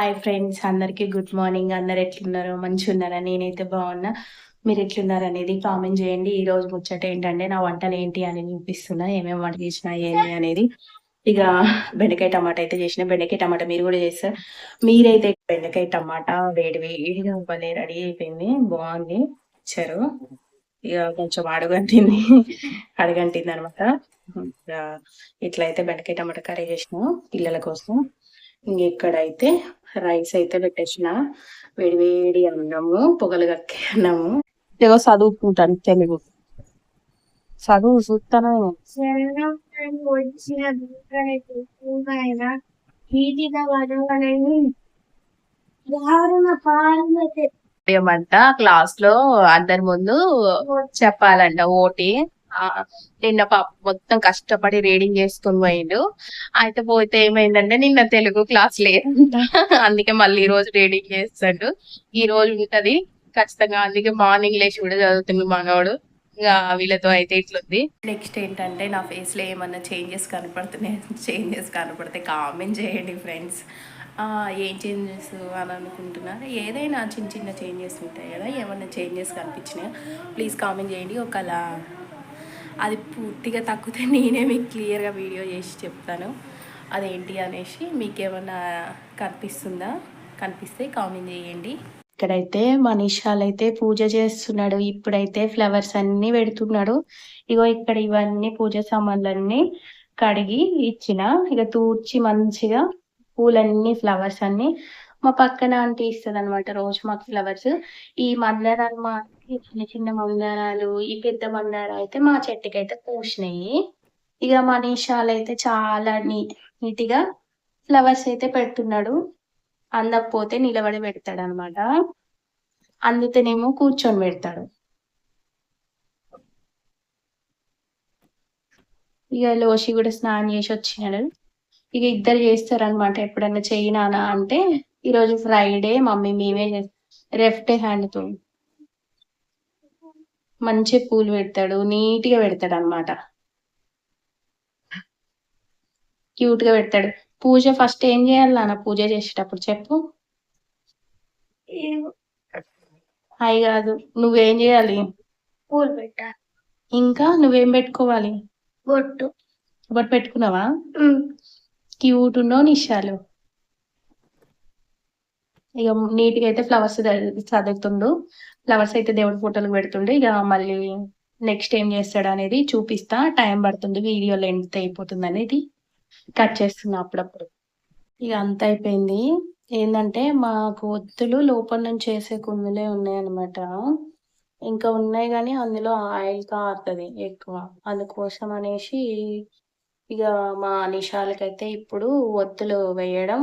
Hi friends అందరికీ good morning అందరు ఎట్లున్నారు? మంచిగా ఉన్నారా నేనైతే బాగున్నా. మీరు ఎట్లున్నారు అనేది కామెంట్ చేయండి. ఈ రోజు ముచ్చట ఏంటంటే నా వంటలు ఏంటి అని చూపిస్తున్నా ఏమేమి వంట చేసినా ఏంటి అనేది. ఇక బెండకాయ టమాటా అయితే చేసిన. బెండకాయ టమాటా మీరు కూడా చేస్తారు? మీరైతే బెండకాయ టమాటా వేడి వేడిగా భలే రెడీ అయిపోయింది. బాగుంది. ఇచ్చారు. ఇక కొంచెం అడుగంటింది. అడుగంటింది అనమాట ఇట్లా అయితే బెండకాయ టమాటా కర్రీ చేసినాము పిల్లల కోసం. ఇంక ఇక్కడైతే రైస్ అయితే పెట్టేసిన. వేడి వేడి అన్నము పొగలు కక్కే అన్నము. ఏదో చదువుకుంటాను తెలుగు. చదువు చూస్తాను ఏమంట? క్లాస్లో అందరి ముందు చెప్పాలంట ఓటి. నిన్న పాప మొత్తం కష్టపడి రీడింగ్ చేసుకుని పోయిండు. అయితే పోతే ఏమైందంటే నిన్న తెలుగు క్లాస్ లేదంట. అందుకే మళ్ళీ ఈ రోజు రీడింగ్ చేస్తాడు. ఈ రోజు ఉంటది. ఖచ్చితంగా అందుకే మార్నింగ్ లేచి కూడా చదువుతుంది మనవాడు వీళ్ళతో అయితే ఇట్లుంది. నెక్స్ట్ ఏంటంటే నా ఫేస్లో ఏమన్నా చేంజెస్ కనపడుతున్నాయి? చేంజెస్ కనపడితే కామెంట్ చేయండి ఫ్రెండ్స్. ఏం చేంజెస్ అని అనుకుంటున్నారు ఏదైనా చిన్న చిన్న చేంజెస్ ఉంటాయి కదా ఏమన్నా చేంజెస్ కనిపించినాయా? ప్లీజ్ కామెంట్ చేయండి. ఒకలా అది పూర్తిగా తగ్గితే నేనే మీకు క్లియర్గా వీడియో చేసి చెప్తాను. అదేంటి అనేసి మీకు ఏమన్నా కనిపిస్తుందా? కనిపిస్తే కామెంట్ చేయండి. ఇక్కడైతే మనీషాలు అయితే పూజ చేస్తున్నాడు. ఇప్పుడైతే ఫ్లవర్స్ అన్ని పెడుతున్నాడు. ఇగో ఇక్కడ ఇవన్నీ పూజ సామాన్లన్నీ కడిగి ఇచ్చిన. ఇక తూర్చి మంచిగా పూలన్నీ ఫ్లవర్స్ అన్ని మా పక్కన అంటే ఇస్తుంది అనమాట రోజు మాకు ఫ్లవర్స్. ఈ మందారాలు మా ఈ చిన్న చిన్న మందారాలు ఈ పెద్ద మందారాలు అయితే మా చెట్టుకి అయితే పూసినాయి ఇక మనీషాలు అయితే చాలా నీట్గా ఫ్లవర్స్ అయితే పెడుతున్నాడు. అందకపోతే నిలబడి పెడతాడు అనమాట అందితేనేమో కూర్చొని పెడతాడు. ఇక లోషి కూడా స్నానం చేసి వచ్చినాడు. ఇక ఇద్దరు చేస్తారనమాట ఎప్పుడన్నా చేయనానా అంటే ఈరోజు ఫ్రైడే మమ్మీ మేమే లెఫ్ట్ హ్యాండ్ హ్యాండ్తో మంచి పూలు పెడతాడు నీట్గా పెడతాడు అనమాట క్యూట్గా పెడతాడు. పూజ ఫస్ట్ ఏం చేయాలి నాన్న? పూజ చేసేటప్పుడు చెప్పు. హాయ్ కాదు నువ్వేం చేయాలి? పూలు పెట్టాలి. ఇంకా నువ్వేం పెట్టుకోవాలి? బొట్టు. ఒకటి పెట్టుకున్నావా? క్యూట్ ఉన్నో నిషాలు ఇక నీట్గా అయితే ఫ్లవర్స్ చదువుతుండు ఫ్లవర్స్ అయితే దేవుడి ఫోటోలు పెడుతుండే. ఇక మళ్ళీ నెక్స్ట్ ఏం చేస్తాడు అనేది చూపిస్తా. టైం పడుతుంది వీడియో లెంత్ అయిపోతుంది అనేది కట్ చేస్తున్నా అప్పుడప్పుడు. ఇక అంత అయిపోయింది. ఏంటంటే మాకు ఒత్తులు లోపల నుంచి చేసే కుందులే ఉన్నాయన్నమాట. ఇంకా ఉన్నాయి కానీ అందులో ఆయిల్ కారుతుంది ఎక్కువ. అందుకోసం అనేసి ఇక మా నిషాలకైతే ఇప్పుడు ఒత్తులు వేయడం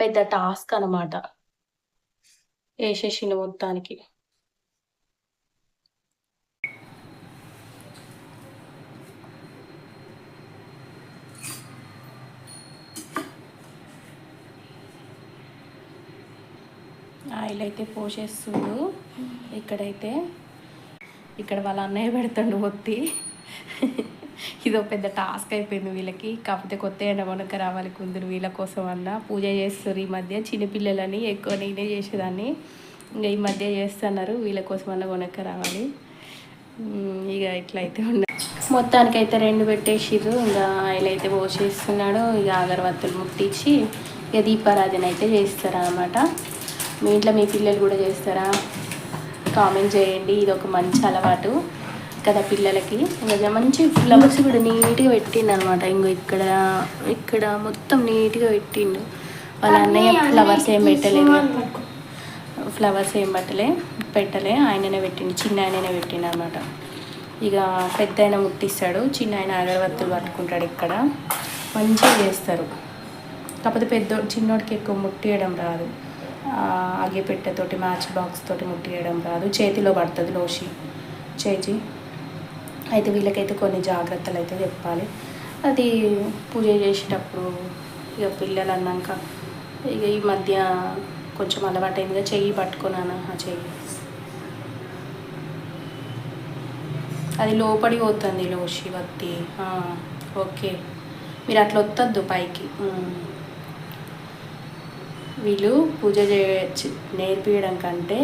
పెద్ద టాస్క్ అనమాట వేసేసిన మొత్తానికి. ఆయిల్ అయితే పోసేస్తుండు ఇక్కడైతే ఇక్కడ వాళ్ళ అన్నయ్య పెడతాడు ఒత్తి. ఇదో పెద్ద టాస్క్ అయిపోయింది వీళ్ళకి. కాకపోతే కొత్త ఎండ వనక రావాలి కుందరు వీళ్ళ కోసం అన్న. పూజ చేస్తారు ఈ మధ్య. చిన్నపిల్లలని ఎక్కువ నేనే చేసేదాన్ని. ఇంకా ఈ మధ్య చేస్తున్నారు. వీళ్ళ కోసం అన్న వనక రావాలి. ఇక ఇట్లా అయితే ఉన్నాయి మొత్తానికి అయితే రెండు పెట్టేసిర్రు. ఇంకా ఆయిల్ అయితే పోసేస్తున్నాడు ఇక అగరబత్తులు ముట్టించి ఇక దీపారాధన అయితే చేస్తారు అనమాట మీ ఇంట్లో మీ పిల్లలు కూడా చేస్తారా? కామెంట్ చేయండి. ఇది ఒక మంచి అలవాటు కదా పిల్లలకి. ఇంకా మంచి ఫ్లవర్స్ కూడా నీట్గా పెట్టిండు అనమాట ఇంకో ఇక్కడ ఇక్కడ మొత్తం నీట్గా పెట్టిండు. వాళ్ళ అన్నయ్య ఫ్లవర్స్ ఏం పెట్టలేదు. ఫ్లవర్స్ ఏం పెట్టలే పెట్టలే. ఆయననే పెట్టిండు చిన్న ఆయననే పెట్టిండు అనమాట ఇక పెద్ద ఆయన ముట్టిస్తాడు. చిన్న ఆయన అగరబత్తులు పట్టుకుంటాడు ఇక్కడ. మంచిగా చేస్తారు. కాకపోతే పెద్ద చిన్నోడికి ఎక్కువ ముట్టియడం రాదు. అగ్గిపెట్టెతోటి మ్యాచ్ బాక్స్ తోటి ముట్టియడం రాదు. చేతిలో పడుతుంది లోషి. చేతి అయితే వీళ్ళకైతే కొన్ని జాగ్రత్తలు అయితే చెప్పాలి. అది పూజ చేసేటప్పుడు ఇక పిల్లలు అన్నాక ఇక ఈ మధ్య కొంచెం అలవాటైందిగా చెయ్యి పట్టుకున్నాను ఆ చెయ్యి. అది లోపడి పోతుంది లోషి వత్తి. ఓకే. మీరు అట్లా వత్తద్దు పైకి. వీళ్ళు పూజ చేయచ్చు నేర్పించడం కంటే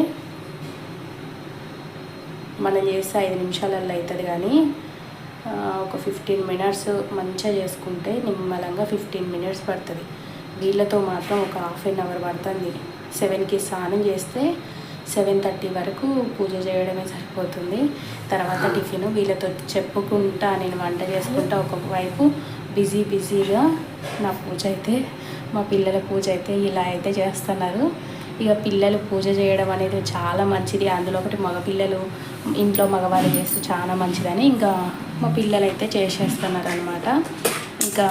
మనం చేస్తే ఐదు నిమిషాలలో అవుతుంది కానీ ఒక ఫిఫ్టీన్ మినిట్స్ మంచిగా చేసుకుంటే నిమ్మలంగా ఫిఫ్టీన్ మినిట్స్ పడుతుంది. వీళ్ళతో మాత్రం ఒక హాఫ్ అన్ అవర్ పడుతుంది. సెవెన్కి స్నానం చేస్తే సెవెన్ థర్టీ వరకు పూజ చేయడమే సరిపోతుంది. తర్వాత టిఫిన్ వీళ్ళతో చెప్పుకుంటా నేను వంట చేసుకుంటా ఒకవైపు బిజీ బిజీగా నా పూజ అయితే మా పిల్లల పూజ అయితే ఇలా అయితే చేస్తున్నారు. ఇక పిల్లలు పూజ చేయడం అనేది చాలా మంచిది. అందులో ఒకటి మగపిల్లలు ఇంట్లో మగవాళ్ళు చేస్తే చాలా మంచిదని ఇంకా మా పిల్లలు అయితే చేసేస్తున్నారు అనమాట ఇంకా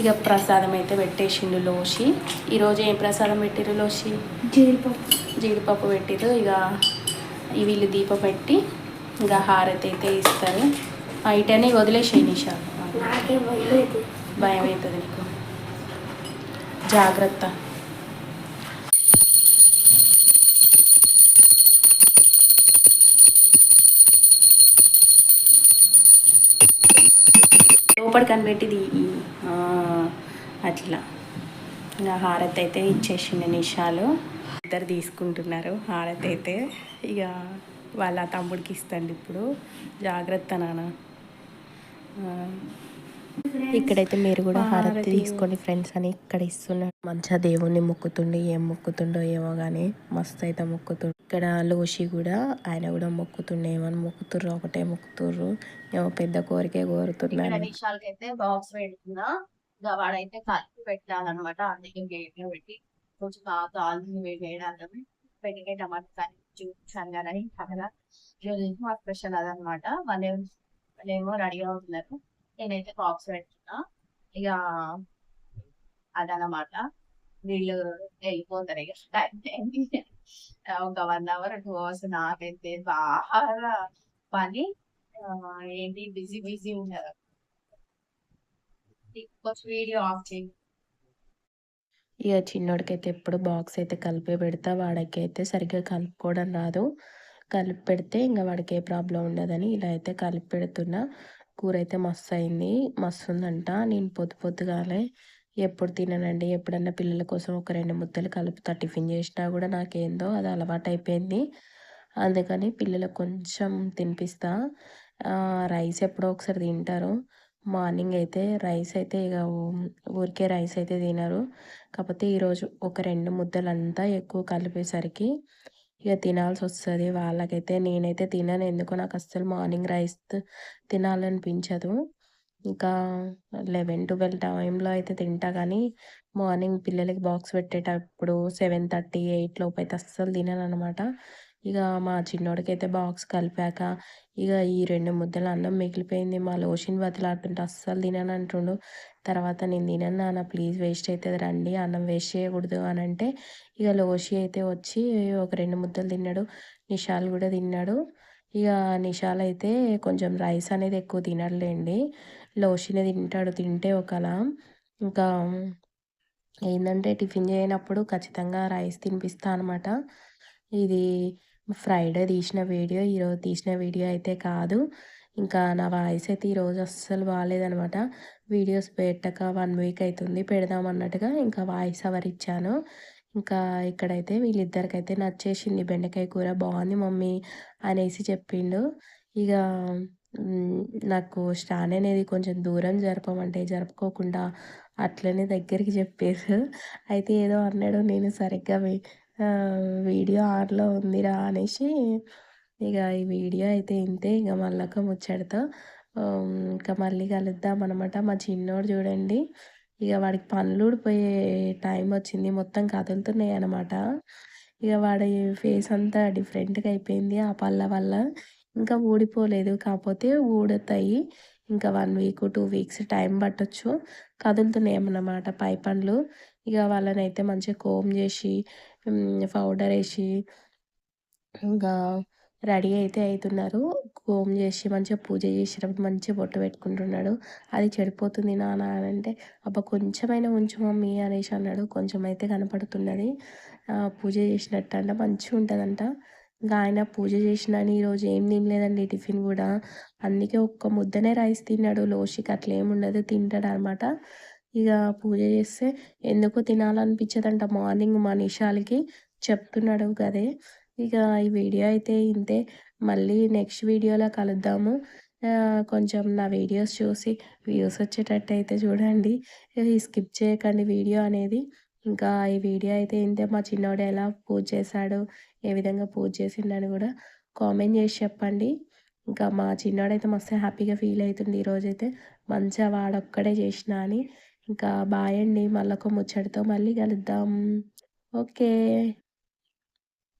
ఇక ప్రసాదం అయితే పెట్టేసిండు లోషి. ఈరోజు ఏం ప్రసాదం పెట్టిరు లోషి? జీడిపప్పు. జీడిపప్పు పెట్టిరు ఇక వీళ్ళు దీపం పెట్టి ఇంకా హారతి అయితే ఇస్తారు. ఇటనే వదిలేసేయి నిషా. భయం అవుతుంది నీకు. జాగ్రత్త. లోపలి కనిపెట్టిది అట్లా ఇంకా హారతి అయితే ఇచ్చేసింది నిషాలు. ఇద్దరు తీసుకుంటున్నారు హారతి అయితే. ఇక వాళ్ళ తమ్ముడికి ఇస్తండి ఇప్పుడు. జాగ్రత్త నాన్న. ఇక్కడైతే మీరు కూడా హారతి తీసుకోండి ఫ్రెండ్స్ అని ఇక్కడ ఇస్తున్నారు మంచిగా దేవుణ్ణి మొక్కుతుండే ఏం మొక్కుతుండో ఏమో కానీ మస్తు అయితే మొక్కుతుండు. ఇక్కడ లోషి కూడా ఆయన కూడా మొక్కుతుండే ఏమని మొక్కుతుర్రు ఒకటే మొక్కుతుర్రు. ఏమో పెద్ద కోరికే కోరుతున్నారు అయితే బాక్స్ పెడుతున్నా. వాడైతే కలిపి పెట్టాలన్నమాట అందుకే గేట్లో పెట్టి. కొంచెం కాదు ఆలు వేయడానికి పెరిగే టమాటా కానీ అలా మా స్పెషల్ అదనమాట వాళ్ళు వాళ్ళేమో రెడీ అవుతున్నారు నేనైతే బాక్స్ పెడుతున్నా ఇక అదనమాట వీళ్ళు వెళ్ళిపోతారు ఇక టైం ఒక వన్ అవర్ టూ అవర్స్ నాకైతే బాగా పని. ఏంటి? బిజీ బిజీ ఉన్నారు వీడియో ఆఫ్ చేయండి ఇక చిన్నోడికైతే ఎప్పుడు బాక్స్ అయితే కలిపి పెడతా. వాడికి అయితే సరిగ్గా కలుపుకోవడం రాదు. కలిపి పెడితే ఇంకా వాడికి ఏ ప్రాబ్లం ఉండదని ఇలా అయితే కలిపి పెడుతున్నా. కూర అయితే మస్తు అయింది మస్తు ఉందంట నేను పొద్దు పొద్దుగాలే ఎప్పుడు తిననండి ఎప్పుడన్నా పిల్లల కోసం ఒక రెండు ముద్దలు కలుపుతా టిఫిన్ చేసినా కూడా నాకేందో అది అలవాటు అయిపోయింది అందుకని పిల్లలకు కొంచెం తినిపిస్తా. రైస్ ఎప్పుడో ఒకసారి తింటారు. మార్నింగ్ అయితే రైస్ అయితే ఇక ఊరికే రైస్ అయితే తినరు. కాకపోతే ఈరోజు ఒక రెండు ముద్దలంతా ఎక్కువ కలిపేసరికి ఇక తినాల్సి వస్తుంది. వాళ్ళకైతే నేనైతే తినను. ఎందుకో నాకు అస్సలు మార్నింగ్ రైస్ తినాలనిపించదు. ఇంకా లెవెన్ ట్వెల్వ్ టైంలో అయితే తింటా. కానీ మార్నింగ్ పిల్లలకి బాక్స్ పెట్టేటప్పుడు సెవెన్ థర్టీ ఎయిట్ లోపు అయితే అస్సలు తినను అనమాట ఇక మా చిన్నోడికి అయితే బాక్స్ కలిపాక ఇక ఈ రెండు ముద్దలు అన్నం మిగిలిపోయింది. మా లోషన్ బతిలాడుతుంటే అస్సలు తినను అంటుండు తర్వాత నేను తినను నాన్న ప్లీజ్ వేస్ట్ అవుతుంది రండి అన్నం వేస్ట్ చేయకూడదు అని అంటే ఇక లోషి అయితే వచ్చి ఒక రెండు ముద్దలు తిన్నాడు నిషాల్ కూడా తిన్నాడు. ఇక నిషాల్ అయితే కొంచెం రైస్ అనేది ఎక్కువ తినట్లేండి లోషినే తింటాడు తింటే ఒకలా. ఇంకా ఏంటంటే టిఫిన్ చేయనప్పుడు ఖచ్చితంగా రైస్ తినిపిస్తా అనమాట ఇది ఫ్రైడే తీసిన వీడియో ఈరోజు తీసిన వీడియో అయితే కాదు. ఇంకా నా వాయిస్ అయితే ఈరోజు అస్సలు బాగాలేదనమాట వీడియోస్ పెట్టక వన్ వీక్ అవుతుంది పెడదాం అన్నట్టుగా ఇంకా వాయిస్ అవర్ ఇచ్చాను. ఇంకా ఇక్కడైతే వీళ్ళిద్దరికైతే నచ్చేసింది. బెండకాయ కూర బాగుంది మమ్మీ అనేసి చెప్పిండు. ఇక నాకు స్టాండ్ అనేది కొంచెం దూరం జరపమంటే జరుపుకోకుండా అట్లనే దగ్గరికి చెప్పేసి అయితే ఏదో అన్నాడు. నేను సరిగ్గా వీడియో ఆన్లో ఉందిరా అనేసి ఇక ఈ వీడియో అయితే ఇంతే. ఇక మళ్ళొక ముచ్చడతా ఇంకా మళ్ళీ కలుద్దాం అనమాట మా చిన్నోడు చూడండి ఇక వాడికి పనులు ఊడిపోయే టైం వచ్చింది. మొత్తం కదులుతున్నాయి అనమాట ఇక వాడి ఫేస్ అంతా డిఫరెంట్గా అయిపోయింది ఆ పళ్ళ వల్ల. ఇంకా ఊడిపోలేదు. కాకపోతే ఊడుతాయి. ఇంకా one week two weeks time పట్టొచ్చు. కదులుతున్నాయి అన్నమాట పై పండ్లు. ఇక వాళ్ళని అయితే మంచిగా కోమ్ చేసి పౌడర్ వేసి ఇంకా రెడీ అయితే అవుతున్నారు హోమ్ చేసి మంచిగా పూజ చేసినప్పుడు మంచిగా బొట్టు పెట్టుకుంటున్నాడు. అది చెడిపోతుంది నాన్న అని అంటే అబ్బా కొంచెమైనా ఉంచు మమ్మీ అనేసి అన్నాడు. కొంచెం అయితే కనపడుతున్నది. పూజ చేసినట్టు అంట మంచిగా ఉంటుందంట. ఇంకా ఆయన పూజ చేసిన ఈరోజు ఏం తినలేదండి టిఫిన్ కూడా. అందుకే ఒక్క ముద్దనే రైస్ తిన్నాడు. లోషికి అట్లా ఏముండదు తింటాడు అనమాట ఇక పూజ చేస్తే ఎందుకు తినాలనిపించదంట మార్నింగ్ మా నిషాలకి. చెప్తున్నాడు కదే ఇక ఈ వీడియో అయితే ఇంతే. మళ్ళీ నెక్స్ట్ వీడియోలో కలుద్దాము. కొంచెం నా వీడియోస్ చూసి వ్యూస్ వచ్చేటట్టు అయితే చూడండి. స్కిప్ చేయకండి వీడియో అనేది. ఇంకా ఈ వీడియో అయితే ఇంతే. మా చిన్నోడు ఎలా పూజ చేశాడు ఏ విధంగా పూజ చేసిండని కూడా కామెంట్ చేసి చెప్పండి. ఇంకా మా చిన్నోడైతే మస్తు హ్యాపీగా ఫీల్ అవుతుంది ఈరోజైతే. మంచిగా వాడొక్కడే చేసిన అని. ఇంకా బాయ్ అండి. మళ్ళొక ముచ్చటితో మళ్ళీ కలుద్దాం. ఓకే.